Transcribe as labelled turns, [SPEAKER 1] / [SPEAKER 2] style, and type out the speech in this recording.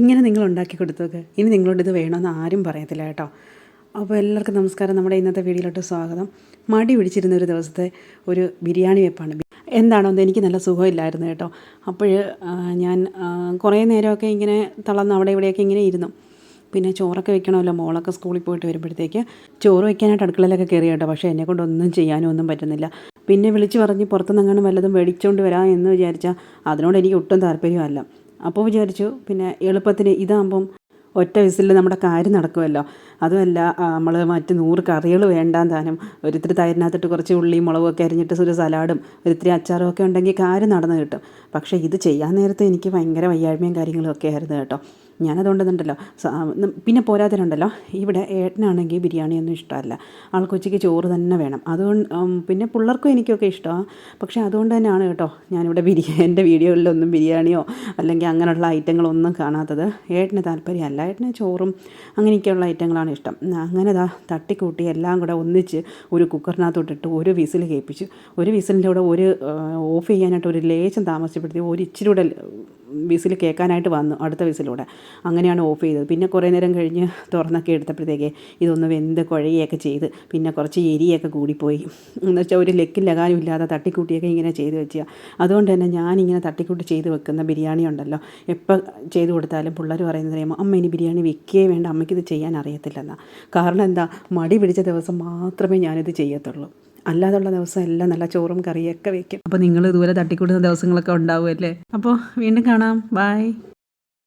[SPEAKER 1] ഇങ്ങനെ നിങ്ങൾ ഉണ്ടാക്കി കൊടുത്തത്. ഇനി നിങ്ങളോട് ഇത് വേണമെന്ന് ആരും പറയത്തില്ല കേട്ടോ. അപ്പോൾ എല്ലാവർക്കും നമസ്കാരം. നമ്മുടെ ഇന്നത്തെ വീഡിയോയിലോട്ട് സ്വാഗതം. മടി പിടിച്ചിരുന്ന ഒരു ദിവസത്തെ ഒരു ബിരിയാണി വെപ്പാണ്. എന്താണോ എനിക്ക് നല്ല സുഖമില്ലായിരുന്നു കേട്ടോ. അപ്പോൾ ഞാൻ കുറേ നേരമൊക്കെ ഇങ്ങനെ തളർന്ന് അവിടെ ഇവിടെയൊക്കെ ഇങ്ങനെ ഇരുന്നു. പിന്നെ ചോറൊക്കെ വെക്കണമല്ലോ. മോളൊക്കെ സ്കൂളിൽ പോയിട്ട് വരുമ്പോഴത്തേക്ക് ചോറ് വെക്കാനായിട്ട് അടുക്കളയിലൊക്കെ കയറി കേട്ടോ. പക്ഷേ എന്നെ കൊണ്ടൊന്നും ചെയ്യാനും ഒന്നും പറ്റുന്നില്ല. പിന്നെ വിളിച്ച് പറഞ്ഞ് പുറത്തുനിന്നെങ്ങാനും വല്ലതും മേടിച്ചുകൊണ്ട് വരാം എന്ന് വിചാരിച്ചാൽ അതിനോട് എനിക്ക് ഒട്ടും താല്പര്യമല്ല. അപ്പോൾ വിചാരിച്ചു. പിന്നെ എളുപ്പത്തിന് ഇതാകുമ്പം ഒറ്റ വിസിലിൽ നമ്മുടെ കാര്യം നടക്കുമല്ലോ. അതുമല്ല നമ്മൾ മറ്റ് നൂറ് കറികൾ വേണ്ടാൻ താനും. ഒരിത്തിരി തൈരിനകത്തിട്ട് കുറച്ച് ഉള്ളിയും മുളകൊക്കെ അരിഞ്ഞിട്ട് ഒരു സലാഡും ഒരിത്തിരി അച്ചാറും ഒക്കെ ഉണ്ടെങ്കിൽ കാര്യം നടന്നു കിട്ടും. പക്ഷേ ഇത് ചെയ്യാൻ നേരത്തെ എനിക്ക് ഭയങ്കര വയ്യാഴ്മയും കാര്യങ്ങളും ഒക്കെ ആയിരുന്നു കേട്ടോ. ഞാനതുകൊണ്ടെന്നുണ്ടല്ലോ പിന്നെ പോരാത്തതിനുണ്ടല്ലോ ഇവിടെ ഏട്ടനാണെങ്കിൽ ബിരിയാണിയൊന്നും ഇഷ്ടമല്ല. ആൾക്ക് ഉച്ചയ്ക്ക് ചോറ് തന്നെ വേണം. അതുകൊണ്ട് പിന്നെ പിള്ളേർക്കും എനിക്കൊക്കെ ഇഷ്ടമാണ് പക്ഷേ അതുകൊണ്ട് തന്നെയാണ് കേട്ടോ ഞാനിവിടെ ബിരിയാണി എന്റെ വീഡിയോകളിലൊന്നും ബിരിയാണിയോ അല്ലെങ്കിൽ അങ്ങനെയുള്ള ഐറ്റങ്ങളൊന്നും കാണാത്തത്. ഏട്ടന് താല്പര്യമല്ല. ഏട്ടന് ചോറും അങ്ങനെയൊക്കെയുള്ള ഐറ്റങ്ങളാണ് ഇഷ്ടം. അങ്ങനെ ദാ തട്ടിക്കൂട്ടി എല്ലാം കൂടെ ഒന്നിച്ച് ഒരു കുക്കറിനകത്തോട്ടിട്ട് ഒരു വിസിൽ കേൾപ്പിച്ചു ഒരു വിസിലിന്റെ കൂടെ ഒരു ഓഫ് ചെയ്യാനായിട്ട് ഒരു ലേശം താമസപ്പെടുത്തി ഒരു ഇച്ചിരി കൂടെ വിസിൽ കേൾക്കാനായിട്ട് വന്നു അടുത്ത വിസിലൂടെ. അങ്ങനെയാണ് ഓഫ് ചെയ്തത്. പിന്നെ കുറേ നേരം കഴിഞ്ഞ് തുറന്നൊക്കെ എടുത്തപ്പോഴത്തേക്ക് ഇതൊന്ന് വെന്ത് കുഴയൊക്കെ ചെയ്ത് പിന്നെ കുറച്ച് എരിയൊക്കെ കൂടിപ്പോയി. എന്ന് വെച്ചാൽ ഒരു ലെക്കിൽ ലകാനും ഇല്ലാതെ തട്ടിക്കൂട്ടിയൊക്കെ ഇങ്ങനെ ചെയ്ത് വെച്ചാൽ അതുകൊണ്ട് തന്നെ ഞാനിങ്ങനെ തട്ടിക്കൂട്ടി ചെയ്ത് വെക്കുന്ന ബിരിയാണി ഉണ്ടല്ലോ. എപ്പോൾ ചെയ്ത് കൊടുത്താലും പിള്ളേർ പറയുന്നത് അറിയുമ്പോൾ അമ്മ ഇനി ബിരിയാണി വെക്കേ വേണ്ട അമ്മയ്ക്ക് ഇത് ചെയ്യാൻ അറിയത്തില്ലെന്നാണ് കാരണം എന്താ മടി പിടിച്ച ദിവസം മാത്രമേ ഞാനിത് ചെയ്യത്തുള്ളൂ. അല്ലാതുള്ള ദിവസം എല്ലാം നല്ല ചോറും കറിയൊക്കെ വെക്കും. അപ്പോൾ നിങ്ങൾ ഇതുപോലെ തട്ടിക്കൂട്ടുന്ന ദിവസങ്ങളൊക്കെ ഉണ്ടാവുമല്ലേ അപ്പോൾ വീണ്ടും കാണാം. ബായ്